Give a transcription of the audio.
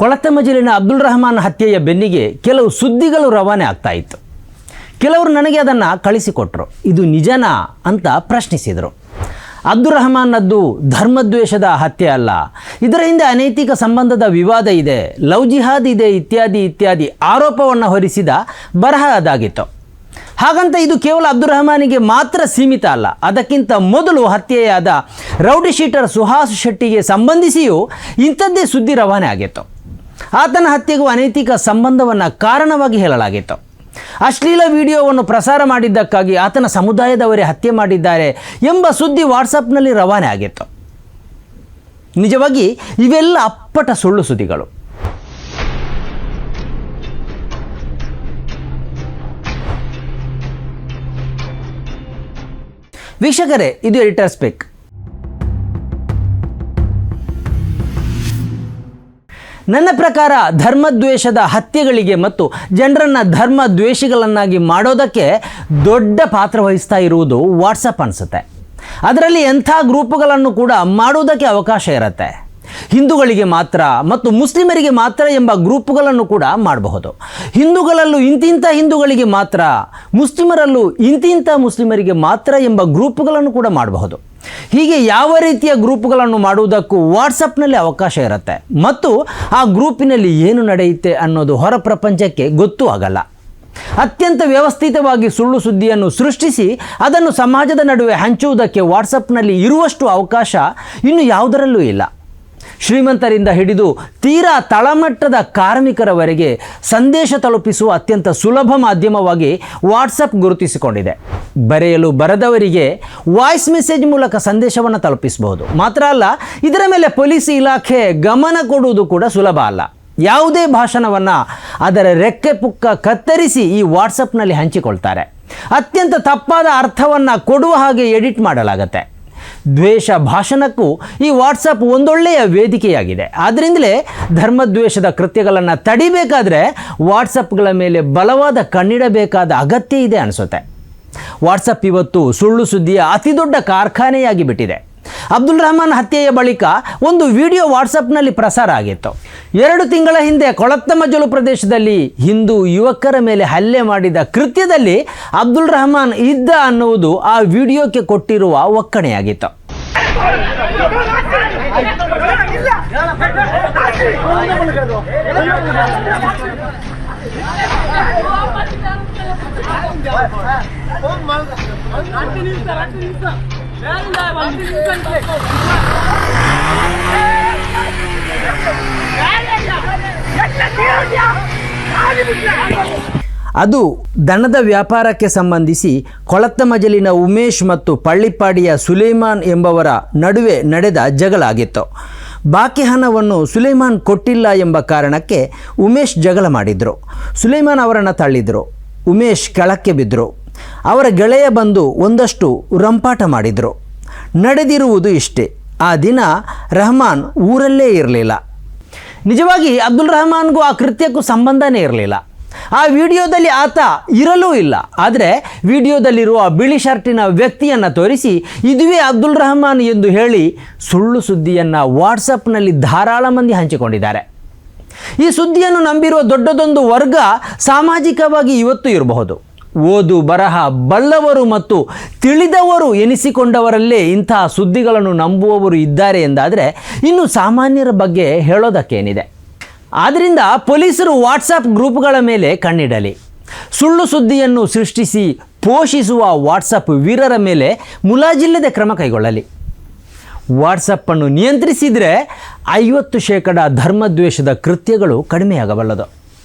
ಕೊಳತೆ ಮಜಲಿನ ಅಬ್ದುಲ್ ರಹಮಾನ್ ಹತ್ಯೆಯ ಬೆನ್ನಿಗೆ ಕೆಲವು ಸುದ್ದಿಗಳು ರವಾನೆ ಆಗ್ತಾ ಇತ್ತು. ಕೆಲವರು ನನಗೆ ಅದನ್ನು ಕಳಿಸಿಕೊಟ್ರು. ಇದು ನಿಜನಾ ಅಂತ ಪ್ರಶ್ನಿಸಿದರು. ಅಬ್ದುಲ್ ರಹಮಾನ್ನದ್ದು ಧರ್ಮದ್ವೇಷದ ಹತ್ಯೆ ಅಲ್ಲ. ಇದರ ಹಿಂದೆ ಅನೈತಿಕ ಸಂಬಂಧದ ವಿವಾದ ಇದೆ, ಲವ್ ಜಿಹಾದ್ ಇದೆ ಇತ್ಯಾದಿ ಇತ್ಯಾದಿ ಆರೋಪವನ್ನು ಹೊರಿಸಿದ ಬರಹ ಅದಾಗಿತ್ತು. ಹಾಗಂತ ಇದು ಕೇವಲ ಅಬ್ದುಲ್ ರಹಮಾನಿಗೆ ಮಾತ್ರ ಸೀಮಿತ ಅಲ್ಲ. ಅದಕ್ಕಿಂತ ಮೊದಲು ಹತ್ಯೆಯಾದ ರೌಡಿ ಶೀಟರ್ ಸುಹಾಸ್ ಶೆಟ್ಟಿಗೆ ಸಂಬಂಧಿಸಿಯೂ ಇಂಥದ್ದೇ ಸುದ್ದಿ ರವಾನೆ ಆಗಿತ್ತು. ಆತನ ಹತ್ಯೆಗೂ ಅನೈತಿಕ ಸಂಬಂಧವನ್ನು ಕಾರಣವಾಗಿ ಹೇಳಲಾಗಿತ್ತು. ಅಶ್ಲೀಲ ವಿಡಿಯೋವನ್ನು ಪ್ರಸಾರ ಮಾಡಿದ್ದಕ್ಕಾಗಿ ಆತನ ಸಮುದಾಯದವರೇ ಹತ್ಯೆ ಮಾಡಿದ್ದಾರೆ ಎಂಬ ಸುದ್ದಿ ವಾಟ್ಸಪ್ನಲ್ಲಿ ರವಾನೆ ಆಗಿತ್ತು. ನಿಜವಾಗಿ ಇವೆಲ್ಲ ಅಪ್ಪಟ ಸುಳ್ಳು ಸುದ್ದಿಗಳು. ವೀಕ್ಷಕರೇ, ಇದು ಎಡಿಟರ್ ಸ್ಪೆಕ್ ನನ್ನ ಪ್ರಕಾರ ಧರ್ಮದ್ವೇಷದ ಹತ್ಯೆಗಳಿಗೆ ಮತ್ತು ಜನರನ್ನು ಧರ್ಮ ದ್ವೇಷಿಗಳನ್ನಾಗಿ ಮಾಡೋದಕ್ಕೆ ದೊಡ್ಡ ಪಾತ್ರ ವಹಿಸ್ತಾ ಇರುವುದು ವಾಟ್ಸಪ್ ಅನಿಸುತ್ತೆ. ಅದರಲ್ಲಿ ಎಂಥ ಗ್ರೂಪುಗಳನ್ನು ಕೂಡ ಮಾಡುವುದಕ್ಕೆ ಅವಕಾಶ ಇರುತ್ತೆ. ಹಿಂದೂಗಳಿಗೆ ಮಾತ್ರ ಮತ್ತು ಮುಸ್ಲಿಮರಿಗೆ ಮಾತ್ರ ಎಂಬ ಗ್ರೂಪುಗಳನ್ನು ಕೂಡ ಮಾಡಬಹುದು. ಹಿಂದೂಗಳಲ್ಲೂ ಇಂತಿಂಥ ಹಿಂದೂಗಳಿಗೆ ಮಾತ್ರ, ಮುಸ್ಲಿಮರಲ್ಲೂ ಇಂತಿಂಥ ಮುಸ್ಲಿಮರಿಗೆ ಮಾತ್ರ ಎಂಬ ಗ್ರೂಪುಗಳನ್ನು ಕೂಡ ಮಾಡಬಹುದು. ಹೀಗೆ ಯಾವ ರೀತಿಯ ಗ್ರೂಪ್ಗಳನ್ನು ಮಾಡುವುದಕ್ಕೂ ವಾಟ್ಸಪ್ನಲ್ಲಿ ಅವಕಾಶ ಇರುತ್ತೆ. ಮತ್ತು ಆ ಗ್ರೂಪಿನಲ್ಲಿ ಏನು ನಡೆಯುತ್ತೆ ಅನ್ನೋದು ಹೊರ ಪ್ರಪಂಚಕ್ಕೆ ಗೊತ್ತೂ ಆಗಲ್ಲ. ಅತ್ಯಂತ ವ್ಯವಸ್ಥಿತವಾಗಿ ಸುಳ್ಳು ಸುದ್ದಿಯನ್ನು ಸೃಷ್ಟಿಸಿ ಅದನ್ನು ಸಮಾಜದ ನಡುವೆ ಹಂಚುವುದಕ್ಕೆ ವಾಟ್ಸಪ್ನಲ್ಲಿ ಇರುವಷ್ಟು ಅವಕಾಶ ಇನ್ನು ಯಾವುದರಲ್ಲೂ ಇಲ್ಲ. ಶ್ರೀಮಂತರಿಂದ ಹಿಡಿದು ತೀರಾ ತಳಮಟ್ಟದ ಕಾರ್ಮಿಕರವರೆಗೆ ಸಂದೇಶ ತಲುಪಿಸುವ ಅತ್ಯಂತ ಸುಲಭ ಮಾಧ್ಯಮವಾಗಿ ವಾಟ್ಸಪ್ ಗುರುತಿಸಿಕೊಂಡಿದೆ. ಬರೆಯಲು ಬರದವರಿಗೆ ವಾಯ್ಸ್ ಮೆಸೇಜ್ ಮೂಲಕ ಸಂದೇಶವನ್ನು ತಲುಪಿಸಬಹುದು. ಮಾತ್ರ ಅಲ್ಲ, ಇದರ ಮೇಲೆ ಪೊಲೀಸ್ ಇಲಾಖೆ ಗಮನ ಕೊಡುವುದು ಕೂಡ ಸುಲಭ ಅಲ್ಲ. ಯಾವುದೇ ಭಾಷಣವನ್ನು ಅದರ ರೆಕ್ಕೆ ಪುಕ್ಕ ಕತ್ತರಿಸಿ ಈ ವಾಟ್ಸಪ್ನಲ್ಲಿ ಹಂಚಿಕೊಳ್ತಾರೆ. ಅತ್ಯಂತ ತಪ್ಪಾದ ಅರ್ಥವನ್ನು ಕೊಡುವ ಹಾಗೆ ಎಡಿಟ್ ಮಾಡಲಾಗತ್ತೆ. ದ್ವೇಷ ಭಾಷಣಕ್ಕೂ ಈ ವಾಟ್ಸಪ್ ಒಂದೊಳ್ಳೆಯ ವೇದಿಕೆಯಾಗಿದೆ. ಆದ್ದರಿಂದಲೇ ಧರ್ಮದ್ವೇಷದ ಕೃತ್ಯಗಳನ್ನು ತಡಿಬೇಕಾದ್ರೆ ವಾಟ್ಸಪ್ಗಳ ಮೇಲೆ ಬಲವಾದ ಕಣ್ಣಿಡಬೇಕಾದ ಅಗತ್ಯ ಇದೆ ಅನಿಸುತ್ತೆ. ವಾಟ್ಸಪ್ ಇವತ್ತು ಸುಳ್ಳು ಸುದ್ದಿಯ ಅತಿ ದೊಡ್ಡ ಕಾರ್ಖಾನೆಯಾಗಿ ಬಿಟ್ಟಿದೆ. ಅಬ್ದುಲ್ ರಹಮಾನ್ ಹತ್ಯೆಯ ಬಳಿಕ ಒಂದು ವಿಡಿಯೋ ವಾಟ್ಸಪ್ನಲ್ಲಿ ಪ್ರಸಾರ ಆಗಿತ್ತು. ಎರಡು ತಿಂಗಳ ಹಿಂದೆ ಕೊಳತ್ತಮಜಲು ಪ್ರದೇಶದಲ್ಲಿ ಹಿಂದೂ ಯುವಕರ ಮೇಲೆ ಹಲ್ಲೆ ಮಾಡಿದ ಕೃತ್ಯದಲ್ಲಿ ಅಬ್ದುಲ್ ರಹಮಾನ್ ಇದ್ದ ಅನ್ನುವುದು ಆ ವಿಡಿಯೋಕ್ಕೆ ಕೊಟ್ಟಿರುವ ಒಕ್ಕಣೆಯಾಗಿತ್ತು. ಅದು ದನದ ವ್ಯಾಪಾರಕ್ಕೆ ಸಂಬಂಧಿಸಿ ಕೊಳತ್ತಮಜಲಿನ ಉಮೇಶ್ ಮತ್ತು ಪಳ್ಳಿಪಾಡಿಯ ಸುಲೇಮಾನ್ ಎಂಬವರ ನಡುವೆ ನಡೆದ ಜಗಳ ಆಗಿತ್ತು ಬಾಕಿ ಹಣವನ್ನು ಸುಲೇಮಾನ್ ಕೊಟ್ಟಿಲ್ಲ ಎಂಬ ಕಾರಣಕ್ಕೆ ಉಮೇಶ್ ಜಗಳ ಮಾಡಿದರು. ಸುಲೇಮಾನ್ ಅವರನ್ನು ತಳ್ಳಿದರು. ಉಮೇಶ್ ಕೆಳಕ್ಕೆ ಬಿದ್ದರು ಅವರ ಗೆಳೆಯ ಬಂದು ಒಂದಷ್ಟು ರಂಪಾಟ ಮಾಡಿದರು. ನಡೆದಿರುವುದು ಇಷ್ಟೇ. ಆ ದಿನ ರಹಮಾನ್ ಊರಲ್ಲೇ ಇರಲಿಲ್ಲ. ನಿಜವಾಗಿ ಅಬ್ದುಲ್ ರಹಮಾನ್ಗೂ ಆ ಕೃತ್ಯಕ್ಕೂ ಸಂಬಂಧನೇ ಇರಲಿಲ್ಲ. ಆ ವಿಡಿಯೋದಲ್ಲಿ ಆತ ಇರಲೂ ಇಲ್ಲ. ಆದರೆ ವಿಡಿಯೋದಲ್ಲಿರುವ ಬಿಳಿ ಶರ್ಟಿನ ವ್ಯಕ್ತಿಯನ್ನು ತೋರಿಸಿ ಇದುವೇ ಅಬ್ದುಲ್ ರಹಮಾನ್ ಎಂದು ಹೇಳಿ ಸುಳ್ಳು ಸುದ್ದಿಯನ್ನು ವಾಟ್ಸಪ್ನಲ್ಲಿ ಧಾರಾಳ ಮಂದಿ ಹಂಚಿಕೊಂಡಿದ್ದಾರೆ. ಈ ಸುದ್ದಿಯನ್ನು ನಂಬಿರುವ ದೊಡ್ಡದೊಂದು ವರ್ಗ ಸಾಮಾಜಿಕವಾಗಿ ಇವತ್ತು ಇರಬಹುದು. ಓದು ಬರಹ ಬಲ್ಲವರು ಮತ್ತು ತಿಳಿದವರು ಎನಿಸಿಕೊಂಡವರಲ್ಲೇ ಇಂತಹ ಸುದ್ದಿಗಳನ್ನು ನಂಬುವವರು ಇದ್ದಾರೆ ಎಂದಾದರೆ ಇನ್ನು ಸಾಮಾನ್ಯರ ಬಗ್ಗೆ ಹೇಳೋದಕ್ಕೇನಿದೆ. ಆದ್ದರಿಂದ ಪೊಲೀಸರು ವಾಟ್ಸಪ್ ಗ್ರೂಪ್ಗಳ ಮೇಲೆ ಕಣ್ಣಿಡಲಿ. ಸುಳ್ಳು ಸುದ್ದಿಯನ್ನು ಸೃಷ್ಟಿಸಿ ಪೋಷಿಸುವ ವಾಟ್ಸಪ್ ವೀರರ ಮೇಲೆ ಮುಲಾಜಿಲ್ಲದೆ ಕ್ರಮ ಕೈಗೊಳ್ಳಲಿ. ವಾಟ್ಸಪ್ಪನ್ನು ನಿಯಂತ್ರಿಸಿದರೆ ಐವತ್ತು ಶೇಕಡ ಧರ್ಮದ್ವೇಷದ ಕೃತ್ಯಗಳು ಕಡಿಮೆಯಾಗಬಲ್ಲದು.